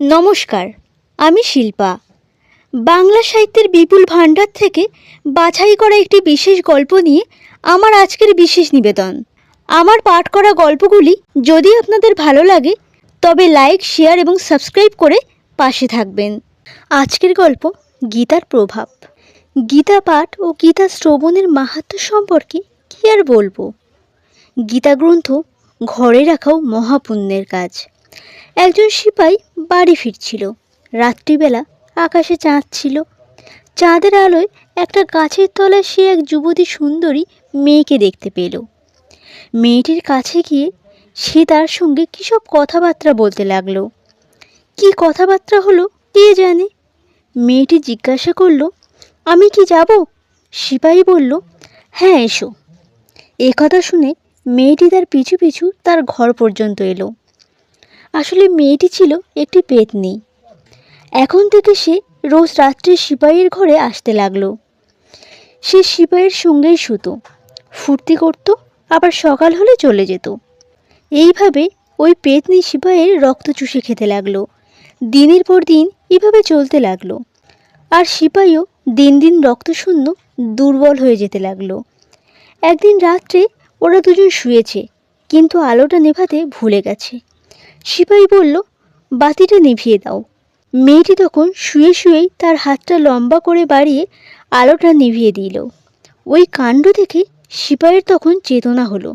নমস্কার, আমি শিল্পা। বাংলা সাহিত্যের বিপুল ভাণ্ডার থেকে বাছাই করা একটি বিশেষ গল্প নিয়ে আমার আজকের বিশেষ নিবেদন। আমার পাঠ করা গল্পগুলি যদি আপনাদের ভালো লাগে, তবে লাইক, শেয়ার এবং সাবস্ক্রাইব করে পাশে থাকবেন। আজকের গল্প গীতার প্রভাব। গীতা পাঠ ও গীতা শ্রবণের মাহাত্ম্য সম্পর্কে কী আর বলব? গীতা গ্রন্থ ঘরে রাখাও মহাপুণ্যের কাজ। একজন সিপাই বাড়ি ফিরছিল। রাত্রিবেলা আকাশে চাঁদ ছিল। চাঁদের আলোয় একটা গাছের তলায় সে এক যুবতী সুন্দরী মেয়েকে দেখতে পেল। মেয়েটির কাছে গিয়ে সে তার সঙ্গে কী সব কথাবার্তা বলতে লাগল? কি কথাবার্তা হলো কে জানে? মেয়েটি জিজ্ঞাসা করল, আমি কি যাব? সিপাহী বলল হ্যাঁ এসো। এ কথা শুনে মেয়েটি তার পিছু পিছু তার ঘর পর্যন্ত এলো। আসলে মেয়েটি ছিল একটি পেতনি। এখন থেকে সে রোজ রাত্রে সিপাহীর ঘরে আসতে লাগল। সে সিপাহীর সঙ্গেই শুতো, ফুর্তি করত, আবার সকাল হলে চলে যেত। এইভাবে ওই পেতনি সিপাহীর রক্ত চুষে খেতে লাগল। দিনের পর দিন এভাবে চলতে লাগল। আর সিপাহীও দিন দিন রক্তশূন্য দুর্বল হয়ে যেতে লাগল। একদিন রাত্রে ওরা দুজন শুয়েছে, কিন্তু আলোটা নেভাতে ভুলে গেছে। সিপাহী বলল, বাতিটা নিভিয়ে দাও। মেয়েটি তখন শুয়ে শুয়েই তার হাতটা লম্বা করে বাড়িয়ে আলোটা নিভিয়ে দিল। ওই কাণ্ড দেখে সিপাহীর তখন চেতনা হলো।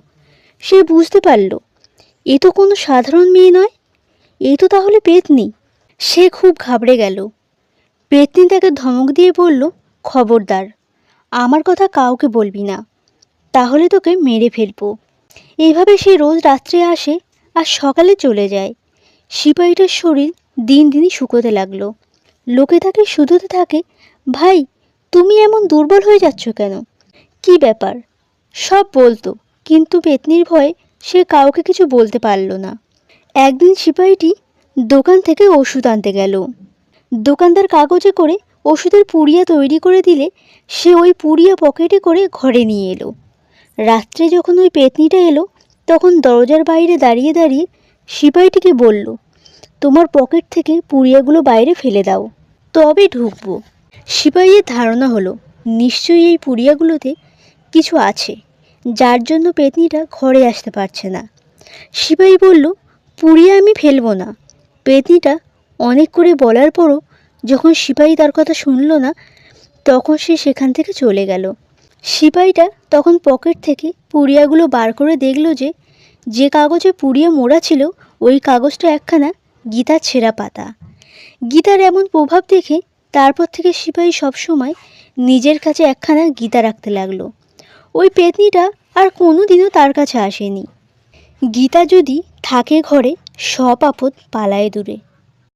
সে বুঝতে পারল, এ তো কোনো সাধারণ মেয়ে নয়, এ তো তাহলে পেতনি। সে খুব ঘাবড়ে গেল। পেতনি তাকে ধমক দিয়ে বলল, খবরদার, আমার কথা কাউকে বলবি না, তাহলে তোকে মেরে ফেলব। এইভাবে সে রোজ রাত্রে আসে আর সকালে চলে যায়। সিপাহীটার শরীর দিন দিনই শুকোতে লাগল। লোকে তাকে শুধুতে থাকে, ভাই, তুমি এমন দুর্বল হয়ে যাচ্ছ কেন? কি ব্যাপার? সব বলতো, কিন্তু পেতনির ভয়ে সে কাউকে কিছু বলতে পারল না। একদিন সিপাহীটি দোকান থেকে ওষুধ আনতে গেল। দোকানদার কাগজে করে ওষুধের পুড়িয়া তৈরি করে দিলে সে ওই পুড়িয়া পকেটে করে ঘরে নিয়ে এলো। রাত্রে যখন ওই পেতনিটা এলো তখন দরজার বাইরে দাঁড়িয়ে দাঁড়িয়ে সিপাহীটিকে বলল, তোমার পকেট থেকে পুড়িয়াগুলো বাইরে ফেলে দাও, তবে ঢুকবো। সিপাহীর ধারণা হলো, নিশ্চয়ই এই পুড়িয়াগুলোতে কিছু আছে, যার জন্য পেতনিটা ঘরে আসতে পারছে না। সিপাহী বলল, পুড়িয়া আমি ফেলব না। পেতনিটা অনেক করে বলার পরও যখন সিপাহী তার কথা শুনলো না, তখন সে সেখান থেকে চলে গেল। সিপাহীটা তখন পকেট থেকে পুড়িয়াগুলো বার করে দেখল যে যে কাগজে পুড়িয়ে মোড়া ছিল, ওই কাগজটা একখানা গীতার ছেঁড়া পাতা। গীতার এমন প্রভাব দেখে তারপর থেকে সিপাহী সবসময় নিজের কাছে একখানা গীতা রাখতে লাগল। ওই পেতনিটা আর কোনো দিনও তার কাছে আসেনি। গীতা যদি থাকে ঘরে, সব আপদ পালায় দূরে।